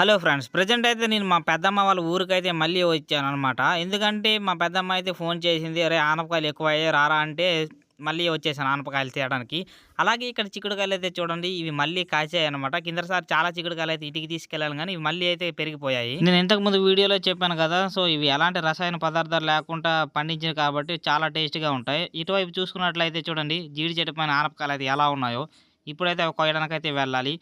Hello friends present అయితే నేను మా పెద్దమ్మ వాళ్ళ ఊరికైతే మళ్ళీ వచ్చాను అనమాట ఎందుకంటే మా పెద్దమ్మ అయితే ఫోన్ చేసింది అరే ఆనపకాయలు ఎక్కువ అయ్యాయి రారా అంటే మళ్ళీ వచ్చేసాను ఆనపకాయలు తీయడానికి. అలాగే ఇక్కడ చిక్కుడుకాయలు అయితే చూడండి ఇవి మళ్ళీ కాచాయి అనమాట కిందసారి చాలా చిక్కుడుకాయలు అయితే ఇంటికి తీసుకెళ్ళాను కానీ ఇవి మళ్ళీ అయితే పెరిగిపోయాయి. నేను ఇంతకు ముందు వీడియోలో చెప్పాను కదా సో ఇవి ఎలాంటి రసాయన పదార్థాలు లేకుండా పండించినవి కాబట్టి చాలా టేస్ట్గా ఉంటాయి. ఇటువైపు చూసుకున్నట్లయితే చూడండి జీడి చెట్టు పైన ఆనపకాయలు అయితే ఎలా ఉన్నాయో ఇప్పుడైతే అవి కోయడానికి అయితే వెళ్ళాలి.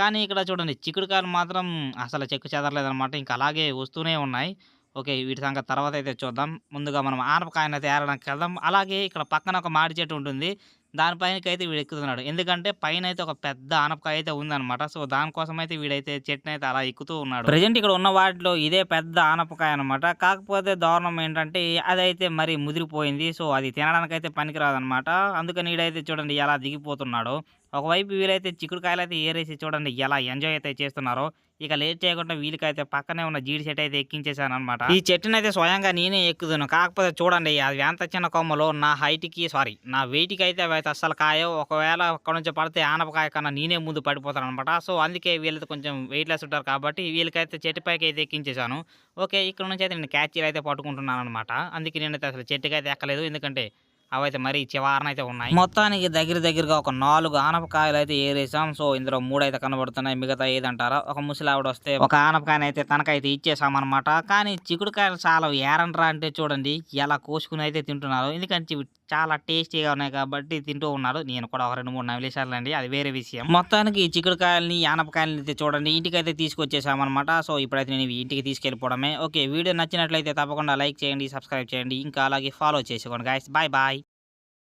కానీ ఇక్కడ చూడండి చిక్కుడుకాయలు మాత్రం అసలు చెక్కు చెదరలేదనమాట ఇంకా అలాగే వస్తూనే ఉన్నాయి. ఓకే వీటి సంగతి తర్వాత అయితే చూద్దాం. ముందుగా మనం ఆనపకాయను అయితే ఏరడానికి వెళ్దాం. అలాగే ఇక్కడ పక్కన ఒక మాడి చెట్టు ఉంటుంది. దానిపైనకైతే వీడు ఎక్కుతున్నాడు. ఎందుకంటే పైన అయితే ఒక పెద్ద ఆనపకాయ అయితే ఉందన్నమాట. సో దానికోసం అయితే వీడైతే చెట్టుని అయితే అలా ఎక్కుతూ ఉన్నాడు. ప్రజెంట్ ఇక్కడ ఉన్న వాటిలో ఇదే పెద్ద ఆనపకాయ అనమాట కాకపోతే దారుణం ఏంటంటే అదైతే మరి ముదిరిపోయింది. సో అది తినడానికి అయితే పనికిరాదనమాట అందుకని వీడైతే చూడండి ఎలా దిగిపోతున్నాడు. ఒకవైపు వీలైతే చిక్కుడుకాయలు అయితే ఏరేసి చూడండి ఎలా ఎంజాయ్ అయితే చేస్తున్నారో. ఇక లేట్ చేయకుండా వీళ్ళకైతే పక్కనే ఉన్న జీడి చెట్టు అయితే ఎక్కించేసాను అనమాట ఈ చెట్టును అయితే స్వయంగా నేనే ఎక్కుదాను. కాకపోతే చూడండి అది ఎంత చిన్న కొమ్మలో నా హైట్కి కి సారీ నా వెయిట్కి అయితే అవి అయితే అస్సలు కాయో ఒకవేళ అక్కడ నుంచి పడితే ఆనపకాయ కన్నా నేనే ముందు పడిపోతాను అనమాట సో అందుకే వీళ్ళతో కొంచెం వెయిట్ లెస్ ఉంటారు కాబట్టి వీళ్ళకైతే చెట్టు పైకి అయితే ఎక్కించేశాను. ఓకే ఇక్కడ నుంచి అయితే నేను క్యాచీలు అయితే పట్టుకుంటున్నాను అనమాట అందుకే నేనైతే అసలు చెట్టుకి అయితే ఎక్కలేదు. ఎందుకంటే అవైతే మరి చివారన అయితే ఉన్నాయి. మొత్తానికి దగ్గర దగ్గరగా ఒక నాలుగు ఆనపకాయలు అయితే ఏరేసాం. సో ఇందులో మూడు అయితే కనబడుతున్నాయి. మిగతా ఏదంటారా? ఒక ముసలావిడ వస్తే ఒక ఆనపకాయని అయితే తనకైతే ఇచ్చేసాం అనమాట కానీ చిక్కుడుకాయలు చాలా ఏరంట్రా అంటే చూడండి ఎలా కోసుకుని అయితే తింటున్నారు. ఎందుకంటే చాలా టేస్టీగా ఉన్నాయి కాబట్టి తింటూ ఉన్నారు. నేను కూడా ఒక రెండు మూడు నవిలేసాలండి అది వేరే విషయం. మొత్తానికి ఈ చిక్కుడుకాయలని ఆనపకాయలని అయితే చూడండి ఇంటికైతే తీసుకొచ్చేసామన్నమాట. సో ఇప్పుడైతే నేను ఇంటికి తీసుకెళ్ళిపోవడమే. ఓకే వీడియో నచ్చినట్లయితే తప్పకుండా లైక్ చేయండి సబ్స్క్రైబ్ చేయండి. ఇంకా అలాగే ఫాలో చేసుకోండి గాయస్ బాయ్ బాయ్